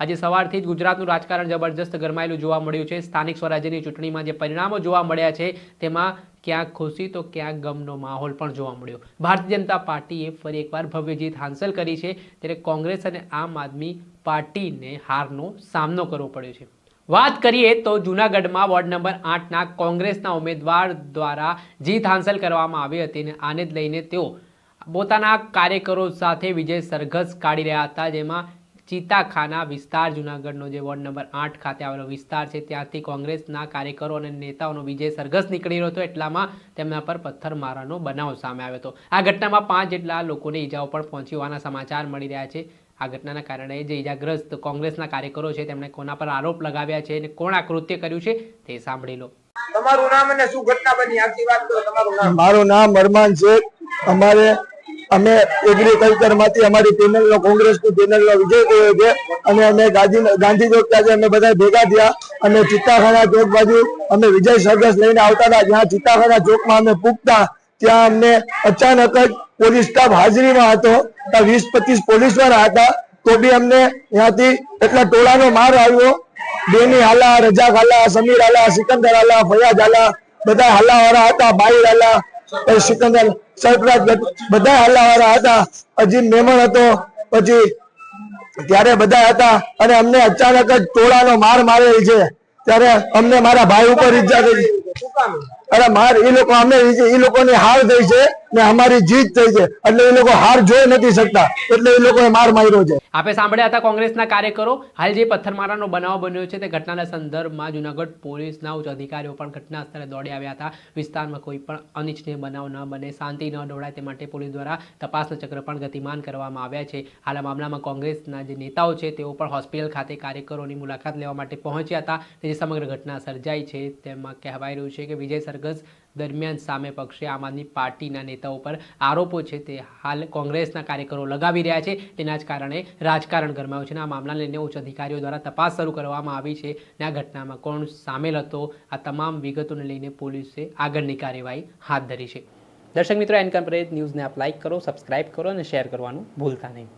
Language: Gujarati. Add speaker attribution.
Speaker 1: આજે સવારથી જ ગુજરાતનું રાજકારણ જબરજસ્ત ગરમાયેલું જોવા મળ્યું છે. સ્થાનિક સ્વરાજ્યની ચૂંટણીમાં જે પરિણામો જોવા મળ્યા છે, તેમાં ક્યાંક ખુશી તો ક્યાંક ગમનો માહોલ પણ જોવા મળ્યો. ભારતીય જનતા પાર્ટીએ ફરી એકવાર ભવ્ય જીત હાંસલ કરી છે, ત્યારે કોંગ્રેસ અને આમ આદમી પાર્ટીને હારનો સામનો કરવો પડ્યો છે. વાત કરીએ તો જૂનાગઢમાં વોર્ડ નંબર આઠના કોંગ્રેસના ઉમેદવાર દ્વારા જીત હાંસલ કરવામાં આવી હતી અને આને જ લઈને તેઓ પોતાના કાર્યકરો સાથે વિજય સરઘસ કાઢી રહ્યા હતા, જેમાં ચિત્તાખાના વિસ્તાર જૂનાગઢનો જે વોર્ડ નંબર આઠ ખાતે આવેલો વિસ્તાર છે ત્યાંથી કોંગ્રેસના કાર્યકરો અને નેતાઓનો વિજય સરઘસ નીકળી રહ્યો હતો. એટલામાં તેમના પર પથ્થરમારાનો બનાવ સામે આવ્યો હતો. આ ઘટનામાં પાંચ જેટલા લોકોને ઈજાઓ પણ પહોંચી હોવાના સમાચાર મળી રહ્યા છે. આ ઘટનાના કારણે જે ઈજાગ્રસ્ત કોંગ્રેસના કાર્યકરો છે તેમણે કોના પર આરોપ લગાવ્યા છે અને કોણ આ કૃત્ય કર્યું છે તે સાંભળી લો.
Speaker 2: તમારું નામ અને શું ઘટના બની? આખી વાત કરો તમારું નામ.
Speaker 3: મારું નામ અરમાન શેખ. અમારે અમે એગ્રીકલ્ચરમાંથી અમારી પેનલ નો કોંગ્રેસની પેનલ નો વિજય થયો છે. અને અમે ગાંધી ચોક ત્યાં અમે બધા ભેગા થયા. અને ચિત્તાખાના ચોક બાજુ અમે વિજય સરઘસ લઈને આવતા હતા. જ્યાં ચિત્તાખાના ચોકમાં અમે પૂગતા, ત્યાં અમને અચાનક જ પોલીસ સ્ટાફ હાજરીમાં હતો. ત્યાં વીસ પચીસ પોલીસવાળા હતા. તો બી અમને ત્યાંથી એટલા ટોળાનો માર આવ્યો. બેની હાલા રજા હાલા, સમીર હાલા, સિકંદર હાલા ફયાજ હાલા, બધા હાલા વાળા હતા. બાઈ હાલા સિકંદર સરફરાજ બધા હાલા હતા. હજી મેમણ હતો. પછી ત્યારે બધા હતા અને અમને અચાનક જ ટોળાનો માર મારેલ છે. ત્યારે અમને મારા ભાઈ ઉપર ઈજા થઈ. અરે માર એ લોકો અમે એ લોકોની હાર થઈ છે ને અમારી જીત થઈ છે. એટલે એ લોકો હાર જોઈ નથી શકતા. એટલે એ લોકોએ માર માર્યો છે.
Speaker 1: આપે સાંભળ્યા હતા કોંગ્રેસના કાર્યકરો? હાલ જે પથ્થરમારાનો બનાવ બન્યો છે તે ઘટનાના સંદર્ભમાં જૂનાગઢ પોલીસના ઉચ્ચ અધિકારીઓ પણ ઘટના સ્થળે દોડી આવ્યા હતા. વિસ્તારમાં કોઈ પણ અનિચ્છનીય બનાવ ન બને, શાંતિ ન દોડાય તે માટે પોલીસ દ્વારા તપાસના ચક્ર પણ ગતિમાન કરવામાં આવ્યા છે. હાલ આ મામલામાં કોંગ્રેસના જે નેતાઓ છે તેઓ પણ હોસ્પિટલ ખાતે કાર્યકરોની મુલાકાત લેવા માટે પહોંચ્યા હતા. જે સમગ્ર ઘટના સર્જાઈ છે તેમાં કહેવાય રહ્યું છે કે વિજય સરઘસ દરમિયાન સામે પક્ષે આમ આદમી પાર્ટીના નેતાઓ પર આરોપો છે તે હાલ કોંગ્રેસના કાર્યકરો લગાવી રહ્યા છે. તેના જ કારણે રાજકારણ ગરમાયું છે અને આ મામલાને લઈને ઉચ્ચ અધિકારીઓ દ્વારા તપાસ શરૂ કરવામાં આવી છે અને આ ઘટનામાં કોણ સામેલ હતો? આ તમામ વિગતોને લઈને પોલીસે આગળની કાર્યવાહી હાથ ધરી છે. દર્શક મિત્રો એન્કમ્પરેજ ન્યૂઝને આપ લાઇક કરો સબસ્ક્રાઇબ કરો અને શેર કરવાનું ભૂલતા નહીં.